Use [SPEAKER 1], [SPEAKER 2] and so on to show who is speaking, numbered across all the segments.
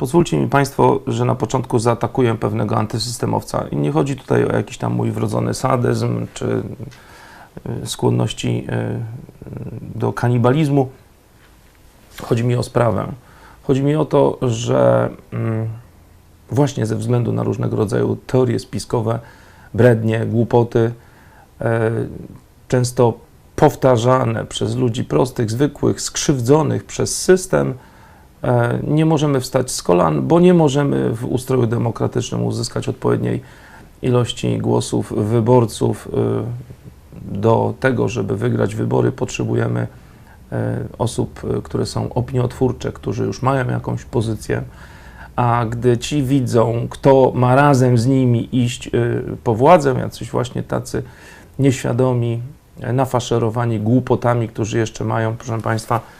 [SPEAKER 1] Pozwólcie mi Państwo, że na początku zaatakuję pewnego antysystemowca. I nie chodzi tutaj o jakiś tam mój wrodzony sadyzm czy y, skłonności y, do kanibalizmu. Chodzi mi o sprawę. Chodzi mi o to, że mm, właśnie ze względu na różnego rodzaju teorie spiskowe, brednie, głupoty, e, często powtarzane przez ludzi prostych, zwykłych, skrzywdzonych przez system, nie możemy wstać z kolan, bo nie możemy w ustroju demokratycznym uzyskać odpowiedniej ilości głosów wyborców. e, Do tego, żeby wygrać wybory, potrzebujemy e, osób, e, które są opiniotwórcze, którzy już mają jakąś pozycję, a gdy ci widzą, kto ma razem z nimi iść po władzę, jacyś właśnie tacy nieświadomi, e, nafaszerowani głupotami, którzy jeszcze mają, proszę Państwa, e, e,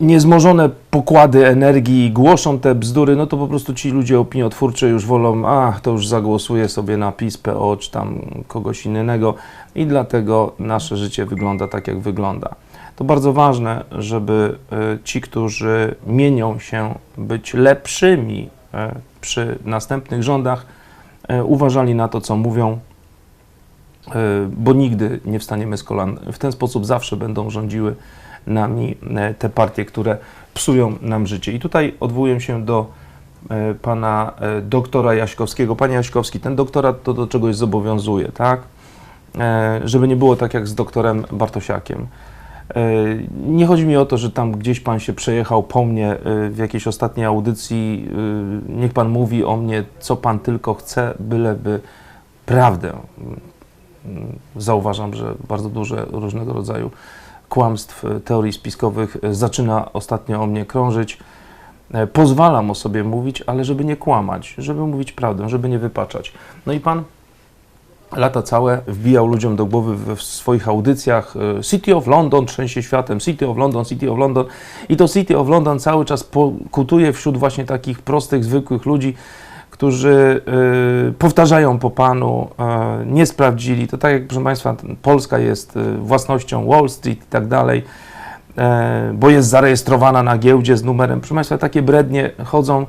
[SPEAKER 1] niezmożone pokłady energii i głoszą te bzdury, no to po prostu ci ludzie opiniotwórczy już wolą, a to już zagłosuję sobie na PiS, PO czy tam kogoś innego i dlatego nasze życie wygląda tak, jak wygląda. To bardzo ważne, żeby e, ci, którzy mienią się być lepszymi e, przy następnych rządach, e, uważali na to, co mówią, e, bo nigdy nie wstaniemy z kolan. W ten sposób zawsze będą rządziły nami e, te partie, które psują nam życie. I tutaj odwołuję się do e, pana e, doktora Jaśkowskiego. Panie Jaśkowski, ten doktorat to do czegoś zobowiązuje, tak? Żeby nie było tak jak z doktorem Bartosiakiem. Nie chodzi mi o to, że tam gdzieś pan się przejechał po mnie w jakiejś ostatniej audycji. Niech pan mówi o mnie, co pan tylko chce, byleby prawdę. Mm, Zauważam, że bardzo dużo różnego rodzaju kłamstw, e, teorii spiskowych e, zaczyna ostatnio o mnie krążyć. E, Pozwalam o sobie mówić, ale żeby nie kłamać, żeby mówić prawdę, żeby nie wypaczać. No i pan lata całe wbijał ludziom do głowy w, swoich audycjach City of London trzęsie światem, City of London, City of London i to City of London cały czas pokutuje wśród właśnie takich prostych, zwykłych ludzi, którzy e, powtarzają po panu, e, nie sprawdzili. To tak jak, proszę Państwa, Polska jest e, własnością Wall Street i tak dalej, bo jest zarejestrowana na giełdzie z numerem. Proszę Państwa, takie brednie chodzą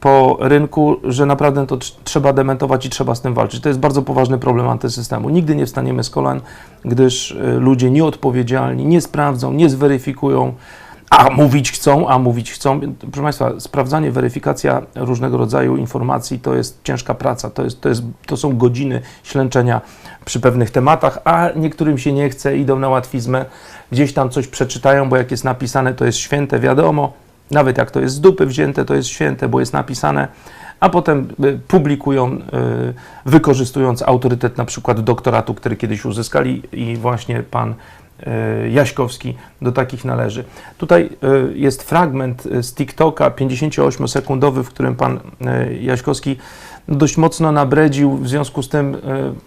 [SPEAKER 1] po rynku, że naprawdę to tr- trzeba dementować i trzeba z tym walczyć. To jest bardzo poważny problem antysystemu. Nigdy nie wstaniemy z kolan, gdyż ludzie nieodpowiedzialni nie sprawdzą, nie zweryfikują, a mówić chcą, a mówić chcą. Proszę Państwa, sprawdzanie, weryfikacja różnego rodzaju informacji to jest ciężka praca, to, jest, to, jest, to są godziny ślęczenia przy pewnych tematach, a niektórym się nie chce, idą na łatwizmę, gdzieś tam coś przeczytają, bo jak jest napisane, to jest święte, wiadomo. Nawet jak to jest z dupy wzięte, to jest święte, bo jest napisane, a potem y, publikują, y, wykorzystując autorytet na przykład doktoratu, który kiedyś uzyskali i właśnie pan y, Jaśkowski do takich należy. Tutaj jest fragment z TikToka 58-sekundowy, w którym pan Jaśkowski dość mocno nabredził, w związku z tym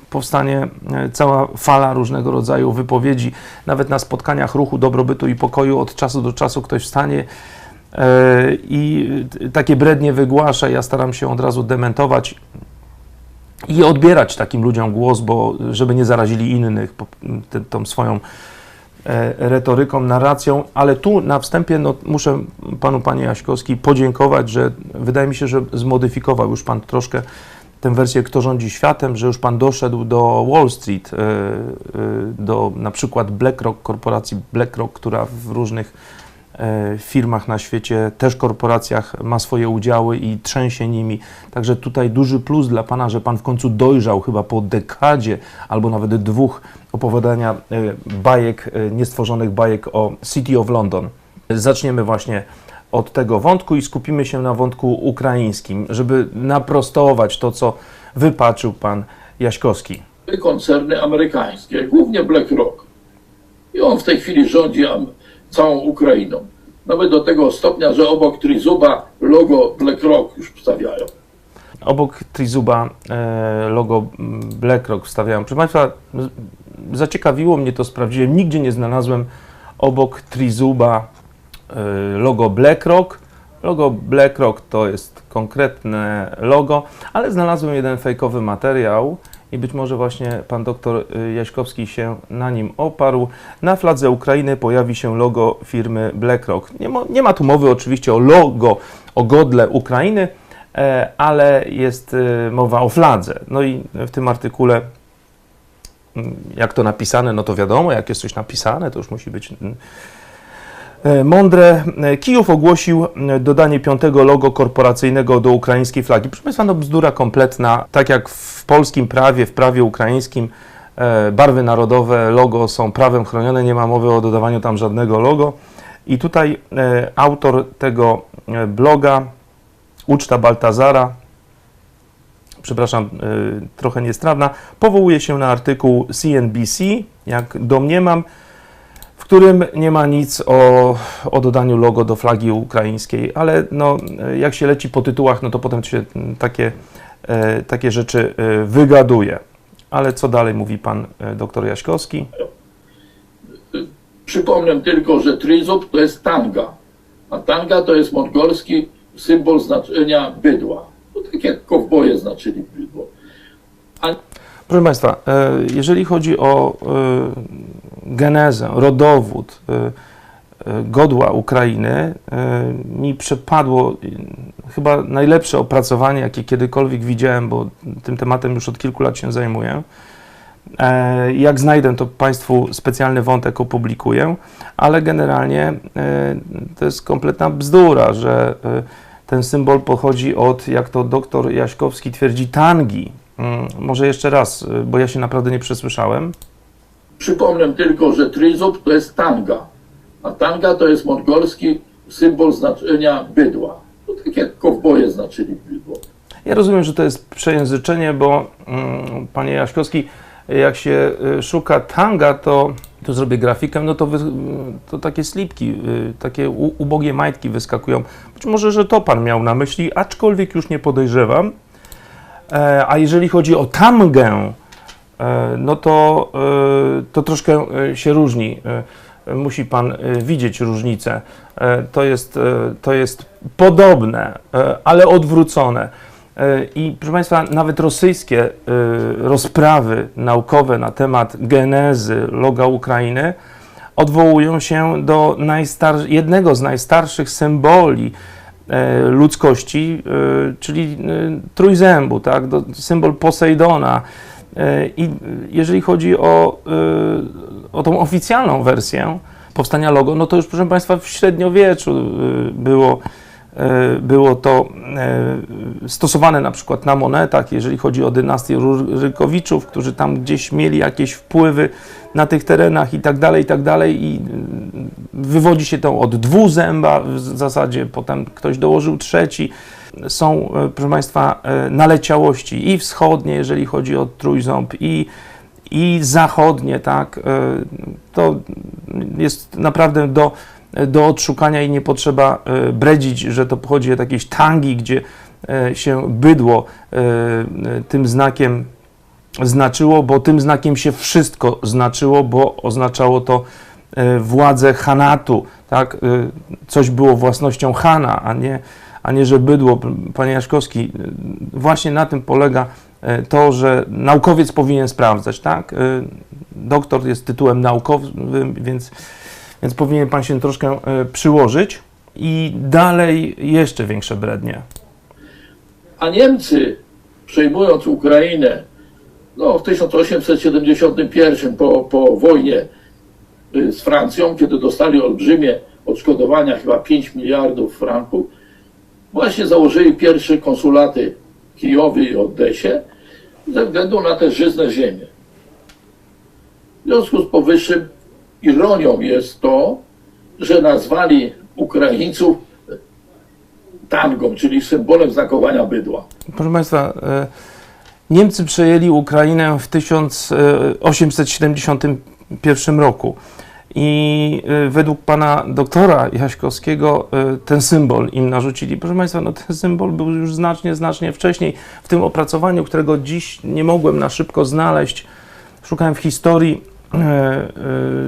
[SPEAKER 1] powstanie cała fala różnego rodzaju wypowiedzi, nawet na spotkaniach ruchu dobrobytu i pokoju od czasu do czasu ktoś wstanie i y, takie brednie wygłasza. Ja staram się od razu dementować i odbierać takim ludziom głos, bo żeby nie zarazili innych tą swoją e, retoryką, narracją, ale tu na wstępie no, muszę panu, panie Jaśkowski, podziękować, że wydaje mi się, że zmodyfikował już pan troszkę tę wersję Kto rządzi światem, że już pan doszedł do Wall Street, e, e, do na przykład BlackRock, korporacji BlackRock, która w różnych e, firmach na świecie, też korporacjach ma swoje udziały i trzęsie nimi. Także tutaj duży plus dla Pana, że Pan w końcu dojrzał chyba po dekadzie albo nawet dwóch opowiadania e, bajek, e, niestworzonych bajek o City of London. Zaczniemy właśnie od tego wątku i skupimy się na wątku ukraińskim, żeby naprostować to, co wypaczył Pan Jaśkowski.
[SPEAKER 2] koncerny amerykańskie, głównie BlackRock. I on w tej chwili rządzi całą Ukrainą. Nawet do tego stopnia, że obok Trizuba logo BlackRock już wstawiają.
[SPEAKER 1] Obok Trizuba e, logo BlackRock wstawiałem. Proszę Państwa, zaciekawiło mnie to, sprawdziłem. Nigdzie nie znalazłem obok Trizuba e, logo BlackRock. Logo BlackRock to jest konkretne logo, ale znalazłem jeden fejkowy materiał i być może właśnie pan doktor y, Jaśkowski się na nim oparł. Na fladze Ukrainy pojawi się logo firmy BlackRock. Nie ma, nie ma tu mowy oczywiście o logo, o godle Ukrainy, e, ale jest y, mowa o fladze. No i w tym artykule mm, jak to napisane, no to wiadomo, jak jest coś napisane, to już musi być mądre. E, Kijów ogłosił e, dodanie piątego logo korporacyjnego do ukraińskiej flagi. Proszę Państwa, no bzdura kompletna. Tak jak w polskim prawie, w prawie ukraińskim e, barwy narodowe, logo są prawem chronione, nie ma mowy o dodawaniu tam żadnego logo. I tutaj e, autor tego e, bloga, Uczta Baltazara, przepraszam, trochę niestrawna, powołuje się na artykuł CNBC, jak domniemam, w którym nie ma nic o, o dodaniu logo do flagi ukraińskiej, ale no, jak się leci po tytułach, no to potem się mm, takie, e, takie rzeczy e, wygaduje. Ale co dalej mówi pan e, doktor Jaśkowski?
[SPEAKER 2] Przypomnę tylko, że tryzub to jest tanga, a tanga to jest mongolski symbol znaczenia bydła. To tak jak kowboje znaczyli bydło.
[SPEAKER 1] Proszę Państwa, e, jeżeli chodzi o e, genezę, rodowód e, godła Ukrainy, mi przepadło chyba najlepsze opracowanie, jakie kiedykolwiek widziałem, bo tym tematem już od kilku lat się zajmuję. Jak znajdę, to Państwu specjalny wątek opublikuję, ale generalnie to jest kompletna bzdura, że ten symbol pochodzi od, jak to doktor Jaśkowski twierdzi, tangi. Mm, Może jeszcze raz, y, bo ja się naprawdę nie przesłyszałem.
[SPEAKER 2] Przypomnę tylko, że tryzub to jest tanga, a tanga to jest mongolski symbol znaczenia bydła. To tak jak kowboje znaczyli bydło.
[SPEAKER 1] Ja rozumiem, że to jest przejęzyczenie, bo mm, panie Jaśkowski, jak się y, szuka tanga, to tu zrobię grafikę, no to, wy, to takie slipki, y, takie u, ubogie majtki wyskakują. Być może, że to pan miał na myśli, aczkolwiek już nie podejrzewam. E, a jeżeli chodzi o tamgę, e, no to, e, to troszkę się różni. Musi pan widzieć różnicę. To jest, to jest podobne, ale odwrócone. I proszę Państwa, nawet rosyjskie rozprawy naukowe na temat genezy loga Ukrainy odwołują się do jednego z najstarszych symboli ludzkości, e, czyli e, trójzębu, tak? Symbol Posejdona. E, I jeżeli chodzi o, e, o tą oficjalną wersję powstania logo, no to już proszę Państwa w średniowieczu e, było, e, było to e, stosowane na przykład na monetach, jeżeli chodzi o dynastię Rurykowiczów, którzy tam gdzieś mieli jakieś wpływy na tych terenach i tak dalej, i tak dalej i wywodzi się to od dwuzęba w zasadzie, potem ktoś dołożył trzeci. Są, e, proszę Państwa, e, naleciałości i wschodnie, jeżeli chodzi o trójząb, i, i zachodnie, tak, e, to jest naprawdę do, do odszukania i nie potrzeba bredzić, że to pochodzi od jakiejś tangi, gdzie się bydło tym znakiem znaczyło, bo tym znakiem się wszystko znaczyło, bo oznaczało to władzę Hanatu, tak? E, Coś było własnością Hana, a nie, a nie że bydło. Panie Jaśkowski, e, właśnie na tym polega e, to, że naukowiec powinien sprawdzać, tak? E, Doktor jest tytułem naukowym, więc, więc powinien pan się troszkę e, przyłożyć. I dalej jeszcze większe brednie.
[SPEAKER 2] A Niemcy, przejmując Ukrainę no, w 1871 po, po wojnie z Francją, kiedy dostali olbrzymie odszkodowania, chyba 5 miliardów franków, właśnie założyli pierwsze konsulaty w Kijowie i Odessie ze względu na te żyzne ziemie. W związku z powyższym ironią jest to, że nazwali Ukraińców tangą, czyli symbolem znakowania bydła.
[SPEAKER 1] Proszę Państwa, e, Niemcy przejęli Ukrainę w 1871 roku. I e, według pana doktora Jaśkowskiego e, ten symbol im narzucili. Proszę Państwa, no ten symbol był już znacznie, znacznie wcześniej. W tym opracowaniu, którego dziś nie mogłem na szybko znaleźć, szukałem w historii e,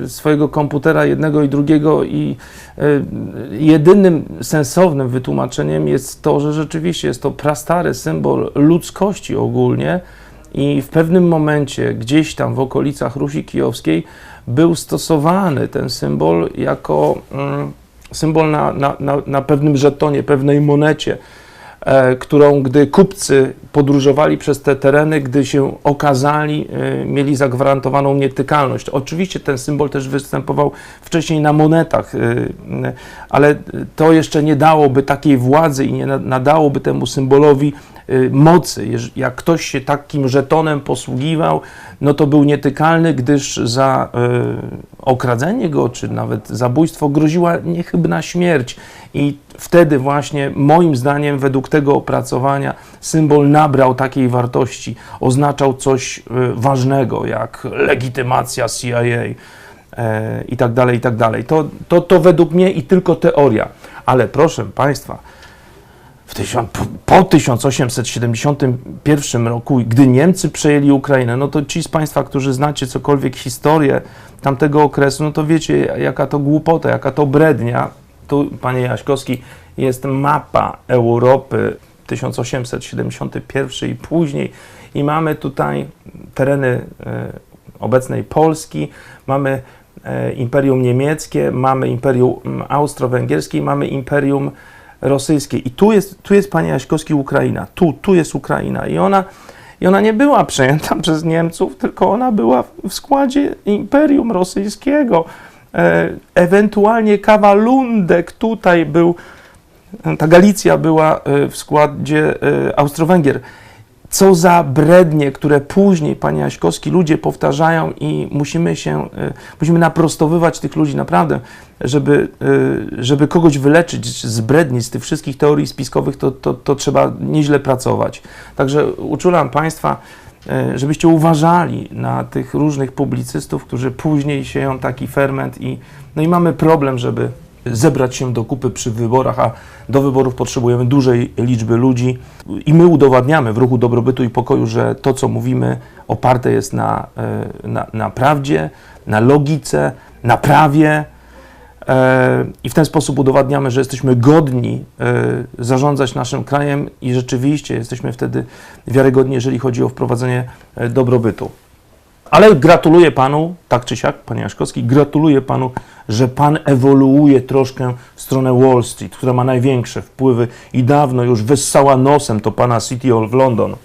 [SPEAKER 1] swojego komputera jednego i drugiego i jedynym sensownym wytłumaczeniem jest to, że rzeczywiście jest to prastary symbol ludzkości ogólnie I w pewnym momencie, gdzieś tam w okolicach Rusi Kijowskiej, był stosowany ten symbol jako mm, symbol na, na, na, na pewnym żetonie, pewnej monecie, e, którą gdy kupcy podróżowali przez te tereny, gdy się okazali, e, mieli zagwarantowaną nietykalność. Oczywiście ten symbol też występował wcześniej na monetach, e, ale to jeszcze nie dałoby takiej władzy i nie na- nadałoby temu symbolowi mocy. Jeż- Jak ktoś się takim żetonem posługiwał, no to był nietykalny, gdyż za e, okradzenie go, czy nawet zabójstwo groziła niechybna śmierć. I wtedy właśnie, moim zdaniem, według tego opracowania, symbol nabrał takiej wartości, oznaczał coś e, ważnego, jak legitymacja CIA e, i tak dalej, i tak dalej. To, to, to według mnie i tylko teoria. Ale proszę Państwa, w tysiąc, po, po 1871 roku, gdy Niemcy przejęli Ukrainę, no to ci z Państwa, którzy znacie cokolwiek historię tamtego okresu, no to wiecie, jaka to głupota, jaka to brednia. Tu, panie Jaśkowski, jest mapa Europy 1871 i później i mamy tutaj tereny e, obecnej Polski, mamy e, Imperium Niemieckie, mamy Imperium mm, Austro-Węgierskie mamy Imperium Rosyjskie. I tu jest, tu jest panie Jaśkowski Ukraina, tu, tu jest Ukraina i ona, i ona nie była przejęta przez Niemców, tylko ona była w składzie Imperium Rosyjskiego. E, ewentualnie Kawalundek tutaj był, ta Galicja była e, w składzie e, Austro-Węgier. Co za brednie, które później, panie Jaśkowski, ludzie powtarzają i musimy się, e, musimy naprostowywać tych ludzi naprawdę, żeby, e, żeby kogoś wyleczyć z bredni, z tych wszystkich teorii spiskowych, to, to, to trzeba nieźle pracować. Także uczulam państwa, e, żebyście uważali na tych różnych publicystów, którzy później sieją taki ferment i, no i mamy problem, żeby zebrać się do kupy przy wyborach, a do wyborów potrzebujemy dużej liczby ludzi i my udowadniamy w ruchu dobrobytu i pokoju, że to, co mówimy, oparte jest na, e, na, na prawdzie, na logice, na prawie e, i w ten sposób udowadniamy, że jesteśmy godni e, zarządzać naszym krajem i rzeczywiście jesteśmy wtedy wiarygodni, jeżeli chodzi o wprowadzenie dobrobytu. Ale gratuluję panu, tak czy siak, panie Jaśkowski, gratuluję panu, że pan ewoluuje troszkę w stronę Wall Street, która ma największe wpływy i dawno już wyssała nosem to pana City of London.